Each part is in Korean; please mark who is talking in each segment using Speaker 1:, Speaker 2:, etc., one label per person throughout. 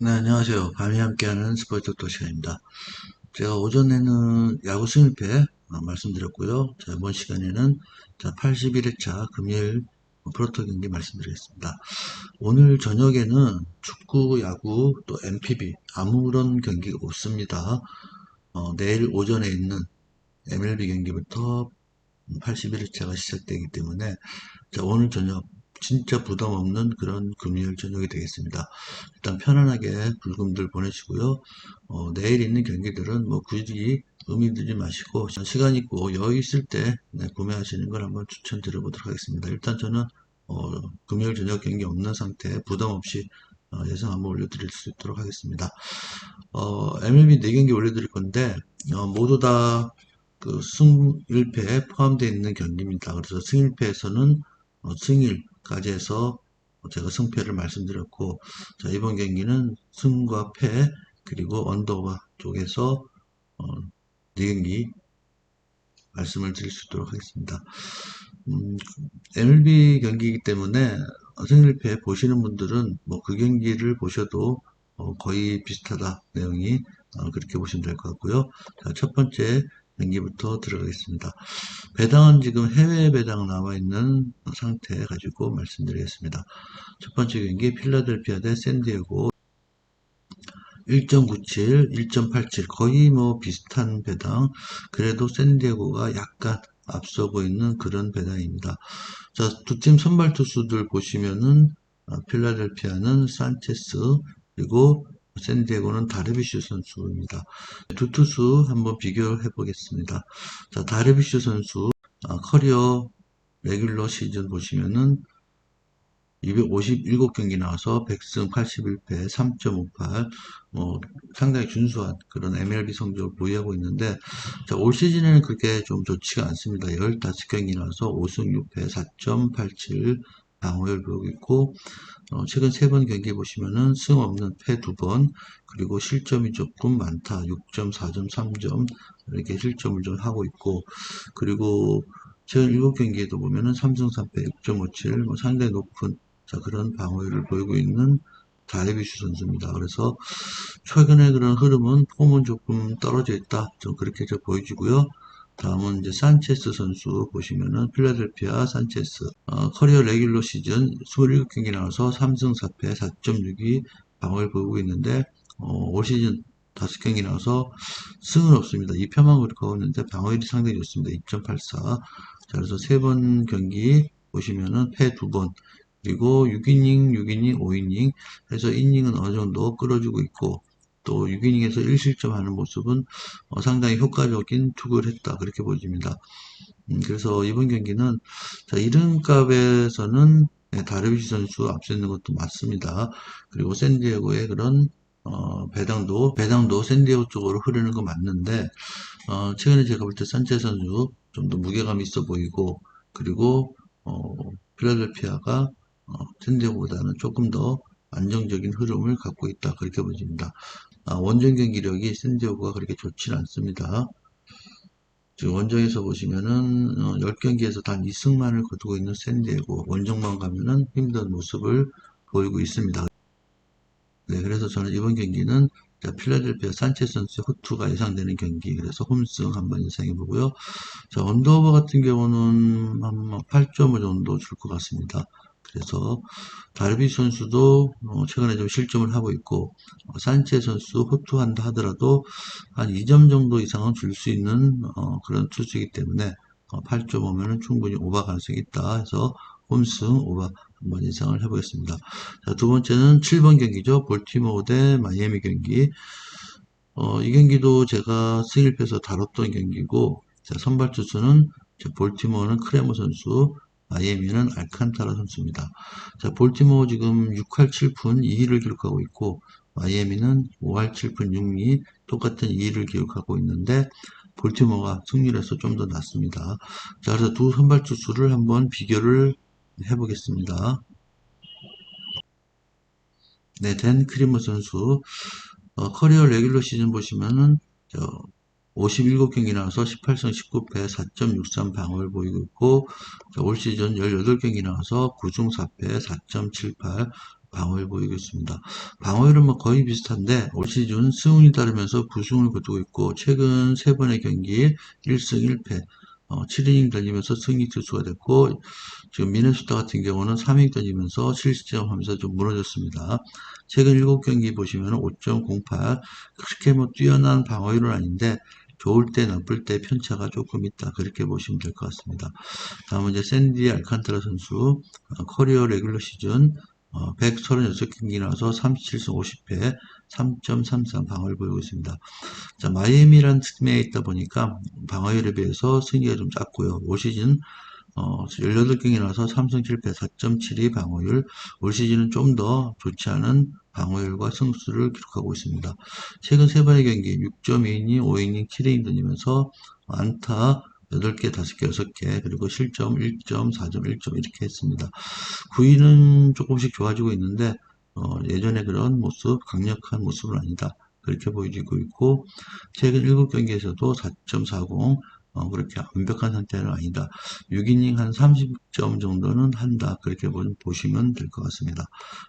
Speaker 1: 네, 안녕하세요. 밤이 함께하는 스포츠 토 시간입니다. 제가 오전에는 야구 승일패 어, 말씀드렸고요. 자, 이번 시간에는 자, 81회차 금요일 프로토 경기 말씀드리겠습니다. 오늘 저녁에는 축구, 야구, 또 MPB 아무런 경기가 없습니다. 어, 내일 오전에 있는 MLB 경기부터 81회차가 시작되기 때문에 자, 오늘 저녁 진짜 부담 없는 그런 금요일 저녁이 되겠습니다. 일단 편안하게 불금들 보내시고요. 어, 내일 있는 경기들은 뭐 굳이 의미 두지 마시고 시간 있고 여유 있을 때 네, 구매하시는 걸 한번 추천드려 보도록 하겠습니다. 일단 저는 어, 금요일 저녁 경기 없는 상태 부담 없이 어, 예상 한번 올려드릴 수 있도록 하겠습니다. 어, MLB 4경기 올려드릴 건데 어, 모두 다 그 승일패에 포함되어 있는 경기입니다. 그래서 승일패에서는 어, 승일 까지 해서 제가 승패를 말씀드렸고 자 이번 경기는 승과 패 그리고 언더바 쪽에서 어, 4경기 말씀을 드릴 수 있도록 하겠습니다. 음, MLB 경기이기 때문에 승일패 보시는 분들은 뭐 그 경기를 보셔도 어, 거의 비슷하다 내용이 어, 그렇게 보시면 될 것 같고요. 자, 첫 번째 경기부터 들어가겠습니다. 배당은 지금 해외 배당 나와 있는 상태 가지고 말씀드리겠습니다. 첫 번째 경기 필라델피아 대 샌디에고 1.97, 1.87 거의 뭐 비슷한 배당 그래도 샌디에고가 약간 앞서고 있는 그런 배당입니다. 자, 두 팀 선발 투수들 보시면은 어, 필라델피아는 산체스 그리고 샌디에고는 다르비슈 선수입니다. 두 투수 한번 비교해 보겠습니다. 자, 다르비슈 선수 아, 커리어 레귤러 시즌 보시면은 257경기 나와서 100승 81패 3.58 뭐 상당히 준수한 그런 MLB 성적을 보유하고 있는데 자, 올 시즌에는 그게 좀 좋지가 않습니다. 15경기 나와서 5승 6패 4.87 방어율 보이고 있고 어, 최근 세 번 경기 보시면은 승 없는 패 두 번 그리고 실점이 조금 많다 6점 4점 3점 이렇게 실점을 좀 하고 있고 그리고 최근 7경기에도 보면은 3승 3패 6.57 뭐 상당히 높은 자, 그런 방어율을 보이고 있는 다이비슈 선수입니다. 그래서 최근에 그런 흐름은 폼은 조금 떨어져 있다. 좀 그렇게 좀 보여지고요. 다음은 이제 산체스 선수 보시면은 필라델피아 산체스 어, 커리어 레귤러 시즌 27경기 나와서 3승 4패 4.62 방어를 보이고 있는데 어, 올 시즌 5경기 나와서 승은 없습니다. 2패만 그렇게 있는데 방어율이 상당히 좋습니다. 2.84 자, 그래서 세번 경기 보시면은 패두번 그리고 6이닝, 6이닝, 5이닝 해서 이닝은 어느 정도 끌어주고 있고 또 6이닝에서 1실점 하는 모습은 어, 상당히 효과적인 투구를 했다 그렇게 보여집니다. 음, 그래서 이번 경기는 자, 이름값에서는 네, 다르비시 선수 앞서 있는 것도 맞습니다. 그리고 샌디에고의 그런 어, 배당도 배당도 샌디에고 쪽으로 흐르는 거 맞는데 어, 최근에 제가 볼 때 산체 선수 좀 더 무게감 있어 보이고 그리고 어, 필라델피아가 어, 샌디에고보다는 조금 더 안정적인 흐름을 갖고 있다 그렇게 보여집니다. 아, 원정 경기력이 샌디에고가 그렇게 좋지는 않습니다. 지금 원정에서 보시면은 어, 10경기에서 단 2승만을 거두고 있는 샌디에고 원정만 가면은 힘든 모습을 보이고 있습니다. 네, 그래서 저는 이번 경기는 자, 필라델피아 산체 선수의 호투가 예상되는 경기 그래서 홈승 한번 예상해 보고요. 자, 언더오버 같은 경우는 한 8.5 정도 줄 것 같습니다. 그래서 다르비 선수도 어, 최근에 좀 실점을 하고 있고 어, 산체 선수 호투한다 하더라도 한 2점 정도 이상은 줄 수 있는 어, 그런 투수이기 때문에 8.5면은 충분히 오버 가능성이 있다 해서 홈승 오버 한번 예상을 해보겠습니다. 자, 두 번째는 7번 경기죠. 볼티모어 대 마이애미 경기. 어, 이 경기도 제가 승일패에서 다뤘던 경기고, 자, 선발 투수는 볼티모어는 크레모 선수, 마이애미는 알칸타라 선수입니다. 자, 볼티모어 지금 6할 7푼 2위를 기록하고 있고, 마이애미는 5할 7푼 6리 똑같은 2위를 기록하고 있는데, 볼티모어가 승률에서 좀더 낫습니다. 자, 그래서 두 선발 투수를 한번 비교를 해보겠습니다. 네, 댄 크리머 선수, 어, 커리어 레귤러 시즌 보시면은, 저, 57경기 나와서 18승 19패 4.63 방어를 보이고 있고 올 시즌 18경기 나와서 9승 4패 4.78 방어율 보이고 있습니다. 방어율은 뭐 거의 비슷한데 올 시즌 승운이 따르면서 9승을 거두고 있고 최근 세 번의 경기 1승 1패 어, 7이닝 달리면서 승리 투수가 됐고 지금 미네소타 같은 경우는 3이닝 달리면서 실시점 하면서 좀 무너졌습니다. 최근 7경기 보시면 5.08 그렇게 뭐 뛰어난 방어율은 아닌데 좋을 때 나쁠 때 편차가 조금 있다 그렇게 보시면 될 것 같습니다. 다음은 이제 샌디 알칸타라 선수 어, 커리어 레귤러 시즌 어, 136경기 나와서 37승 50패 3.33 방어를 보이고 있습니다. 자, 마이애미라는 팀에 있다 보니까 방어율에 비해서 승리가 좀 작고요. 올 시즌 어, 18경기 나와서 3승 7패 4.72 방어율 올 시즌은 좀 더 좋지 않은 방어율과 승수를 기록하고 있습니다. 최근 세 번의 경기 6.2이닝, 5이닝, 7이닝 던지면서 안타 8개, 5개, 6개, 그리고 실점 1점, 4점, 1점 이렇게 했습니다. 9위는 조금씩 좋아지고 있는데 어, 예전에 그런 모습, 강력한 모습은 아니다. 그렇게 보여지고 있고 최근 7경기에서도 4.40 어, 그렇게 완벽한 상태는 아니다. 6이닝 한 30점 정도는 한다. 그렇게 보- 보시면 될 것 같습니다.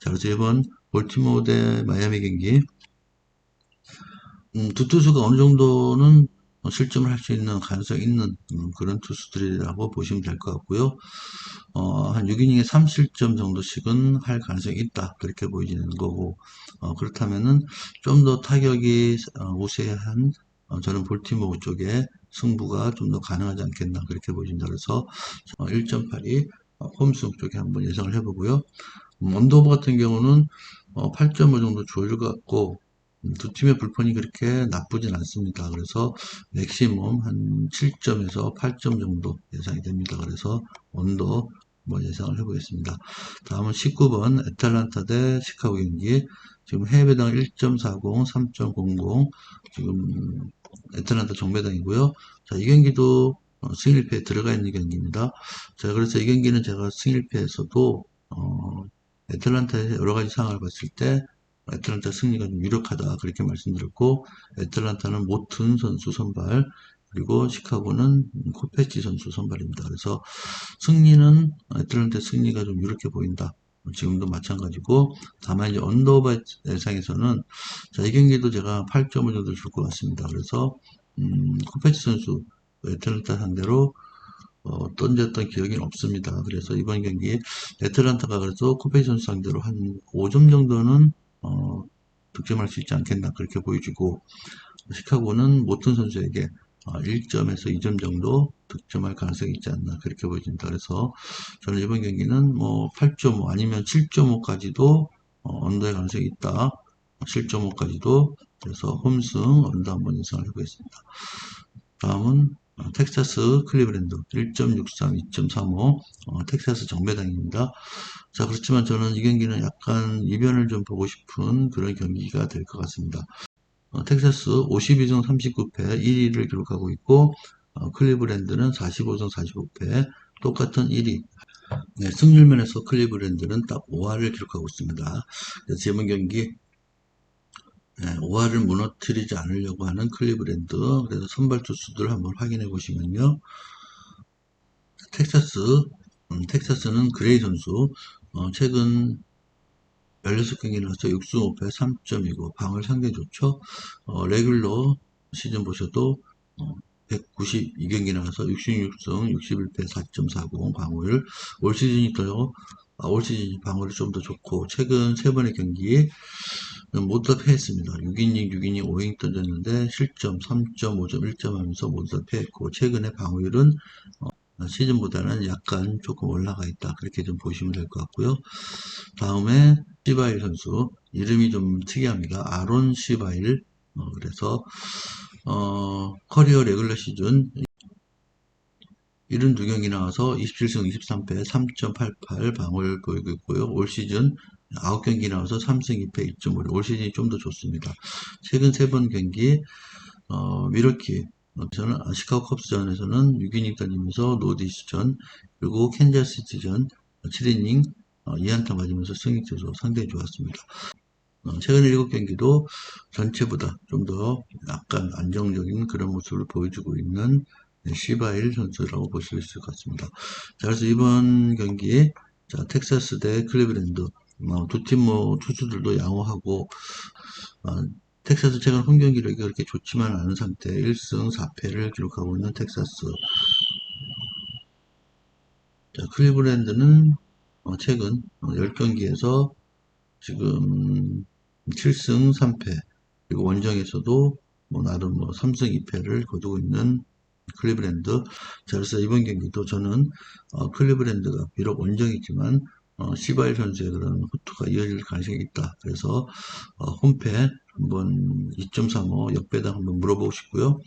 Speaker 1: 자, 그래서 이번 볼티모어 대 마이애미 경기 음, 두 투수가 어느 정도는 어, 실점을 할 수 있는 가능성이 있는 음, 그런 투수들이라고 보시면 될 것 같고요. 어, 한 6이닝에 3실점 정도씩은 할 가능성이 있다. 그렇게 보이지는 거고, 어, 그렇다면은 좀 더 타격이 어, 우세한 어, 저는 볼티모어 쪽에 승부가 좀 더 가능하지 않겠나. 그렇게 보여진다. 그래서 어, 1.8이 홈승 쪽에 한번 예상을 해보고요. 음, 언더오버 같은 경우는 어, 8.5 정도 주어질 것 같고, 음, 두 팀의 불펜이 그렇게 나쁘진 않습니다. 그래서 맥시멈 한 7점에서 8점 정도 예상이 됩니다. 그래서 언더 뭐 예상을 해보겠습니다. 다음은 19번 애틀란타 대 시카고 경기 지금 해외배당 1.40, 3.00 지금 애틀란타 정배당이고요. 자, 이 경기도 어, 승일 패에 들어가 있는 경기입니다. 자, 그래서 이 경기는 제가 승일 패에서도 어, 애틀란타의 여러 가지 상황을 봤을 때 애틀란타 승리가 좀 유력하다 그렇게 말씀드렸고 애틀란타는 모튼 선수 선발 그리고 시카고는 코페치 선수 선발입니다. 그래서 승리는 애틀란타 승리가 좀 유력해 보인다. 지금도 마찬가지고 다만 이제 언더바 예상에서는 자, 이 경기도 제가 8점을 정도 줄 것 같습니다. 그래서 음, 코페치 선수 애틀란타 상대로 어, 던졌던 기억이 없습니다. 그래서 이번 경기 애틀란타가 그래서 코페치 선수 상대로 한 5점 정도는 어, 득점할 수 있지 않겠나 그렇게 보여지고 시카고는 모튼 선수에게 어, 1점에서 2점 정도 득점할 가능성이 있지 않나 그렇게 보여진다. 그래서 저는 이번 경기는 뭐 8.5 아니면 7.5까지도 어, 언더의 가능성이 있다. 7.5까지도 그래서 홈승 언더 한번 예상을 해보겠습니다. 다음은 어, 텍사스 클리브랜드 1.63, 2.35 어, 텍사스 정배당입니다. 자 그렇지만 저는 이 경기는 약간 이변을 좀 보고 싶은 그런 경기가 될 것 같습니다. 어, 텍사스 52승 39패 1위를 기록하고 있고 어, 클리브랜드는 45승 45패 똑같은 1위 네, 승률 면에서 클리브랜드는 딱 5할을 기록하고 있습니다. 이번 경기 네, 5할을 무너뜨리지 않으려고 하는 클리브랜드 그래서 선발 투수들 한번 확인해 보시면요. 텍사스 음, 텍사스는 그레이 선수 어, 최근 16경기 나서 6승 5패 3점이고 방을 상당히 좋죠. 어, 레귤러 시즌 보셔도 어, 192경기 나와서 66승 61패 4.40 방어율 올 시즌이 더 아, 올 시즌 방어율이 좀 더 좋고 최근 세 번의 경기 모두 다 패했습니다. 6이닝, 6이닝, 5이닝 던졌는데 실점 3.5점, 1점 하면서 모두 다 패했고 최근의 방어율은 어, 시즌보다는 약간 조금 올라가 있다. 그렇게 좀 보시면 될 것 같고요. 다음에 시바일 선수 이름이 좀 특이합니다. 아론 시바일 어, 그래서 어, 커리어 레귤러 시즌 72경기 나와서 27승 23패 3.88 방어를 보이고 있고요. 올 시즌 9경기 나와서 3승 2패 2.5. 올 시즌이 좀 더 좋습니다. 최근 세번 경기 어, 미러키 저는 시카고 컵스전에서는 6이닝 달리면서 노디스전 그리고 캔자스시티전 7이닝 어, 2안타 맞으면서 승리 투수 상당히 좋았습니다. 어, 최근 7경기도 전체보다 좀 더 약간 안정적인 그런 모습을 보여주고 있는 네, 시바일 선수라고 보실 수 있을 것 같습니다. 자, 그래서 이번 경기 자, 텍사스 대 클리브랜드 어, 두팀 뭐 투수들도 양호하고 어, 텍사스 최근 홈 경기력이 그렇게 좋지만 않은 상태 1승 4패를 기록하고 있는 텍사스 자, 클리브랜드는 어, 최근 10경기에서 지금 7승 3패 그리고 원정에서도 뭐 나름 뭐 3승 2패를 거두고 있는 클리브랜드 자 그래서 이번 경기도 저는 어, 클리브랜드가 비록 원정이지만 어, 시바일 선수의 그런 후투가 이어질 가능성이 있다. 그래서 어, 홈패 한번 2.35 역배당 한번 물어보고 싶고요.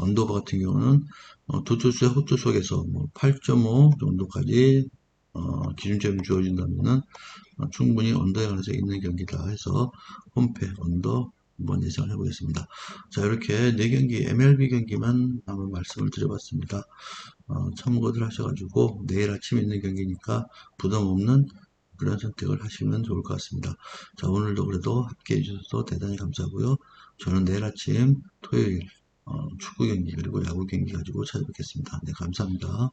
Speaker 1: 언더바 같은 경우는 어, 두 투수의 호투 속에서 뭐 8.5 정도까지 어, 기준점이 주어진다면은 어, 충분히 언더의 가능성이 있는 경기다 해서 홈패 언더 한번 예상을 해보겠습니다. 자 이렇게 4경기 MLB 경기만 한번 말씀을 드려봤습니다. 어, 참고들 하셔가지고 내일 아침 에 있는 경기니까 부담 없는 그런 선택을 하시면 좋을 것 같습니다. 자 오늘도 그래도 함께 해 주셔서 대단히 감사하고요. 저는 내일 아침 토요일 어, 축구 경기 그리고 야구 경기 가지고 찾아뵙겠습니다. 네 감사합니다.